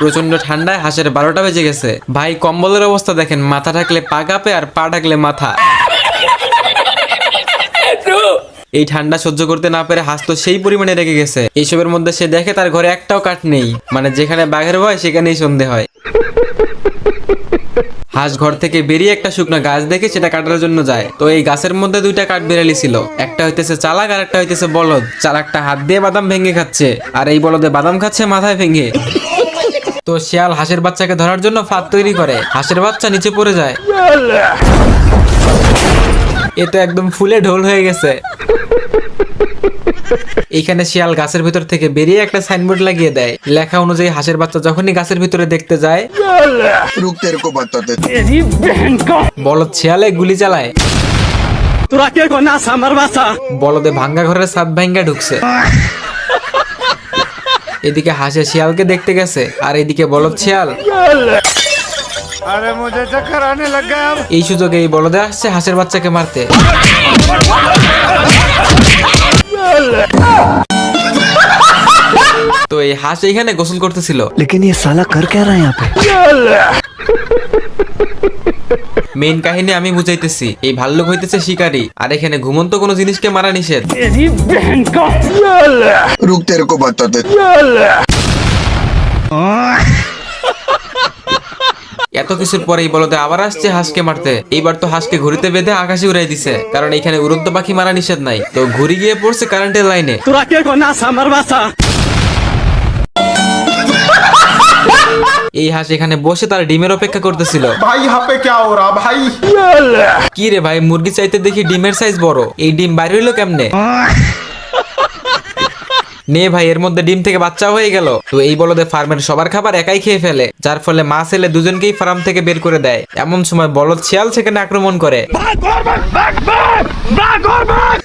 প্রচণ্ড ঠান্ডায় হাঁসের বারোটা বেজে গেছে। ভাই, কম্বলের অবস্থা দেখেন, মাথা ঢাকলে পা কাঁপে আর পা ঢাকলে মাথা। এই ঠান্ডা সহ্য করতে না পেরে হাঁস তো সেই পরিমাণে রেগে গেছে। এইসবের মধ্যে সে দেখে তার ঘরে একটাও কাঠ নেই। মানে যেখানে বাঘের ভয়, সেখানেই সন্ধে হয়। হাঁস ঘর থেকে বেরিয়ে একটা শুকনো গাছ দেখে সেটা কাটার জন্য যায়। তো এই গাছের মধ্যে দুইটা কাঠ বেরালি ছিল। একটা হইতেছে চালাক আর একটা হইতেছে বলদ। চালাকটা হাত দিয়ে বাদাম ভেঙে খাচ্ছে। আর এই বলদে বাদাম খাচ্ছে মাথায় ভেঙে। তো শিয়াল হাঁসের বাচ্চাকে ধরার জন্য ফাঁদ তৈরি করে। হাঁসের বাচ্চা নিচে পড়ে যায়। এ তো একদম ফুলে ঢোল হয়ে গেছে। এখানে শিয়াল গাছের ভিতর থেকে বেরিয়ে একটা সাইনবোর্ড লাগিয়ে দেয়। লেখা অনুযায়ী হাঁসের বাচ্চা যখনই গাছের ভিতরে দেখতে যায় বলদ শিয়ালে গুলি চালায়। তোরা কে নাস আমার বাসা বলদে ভাঙ্গা ঘরের সাপ ভাঙ্গা ঢুকছে। এদিকে হাসে শিয়ালকে দেখতে গেছে আর এদিকে বলদ শিয়াল। এই সুযোগে এই বলদে আসছে হাঁসের বাচ্চাকে মারতে। হাঁস এইখানে গোসল করতেছিল लेकिन ये साला कर क्या रहा है यहाँ पे মেইন কাহিনী আমি বুঝাইতেছি এই ভাল্লুক হইতেছে শিকারী আর এখানে ঘুমন্ত কোনো জিনিসকে মারা নিষেধ रुक तेरे को बताते এত কিছুর পরে এই বলদে আবার আসছে হাঁসকে মারতে এইবার তো হাঁসকে ঘুরিতে বেঁধে আকাশে উড়াই দিছে কারণ এখানে উড়ন্ত পাখি মারা নিষেধ নাই তো ঘুরি গিয়ে পড়ছে কারেন্টের লাইনে তোরা কে কো না সামার বাসা এই হাঁস এখানে বসে তার ডিমের অপেক্ষা করতেছিল। ভাই হাপে কে ওরা ভাই? কি রে ভাই মুরগি চাইতে দেখি ডিমের সাইজ বড়। এই ডিম বাইরে হইল কেমনে? নে ভাই এর মধ্যে ডিম থেকে বাচ্চা হয়ে গেল। তো এই বলদে ফার্মের সবার খাবার একাই খেয়ে ফেলে। যার ফলে মা ছেলে দুজনকেই ফার্ম থেকে বের করে দেয়। এমন সময় বলদ শিয়াল সেখানে আক্রমণ করে।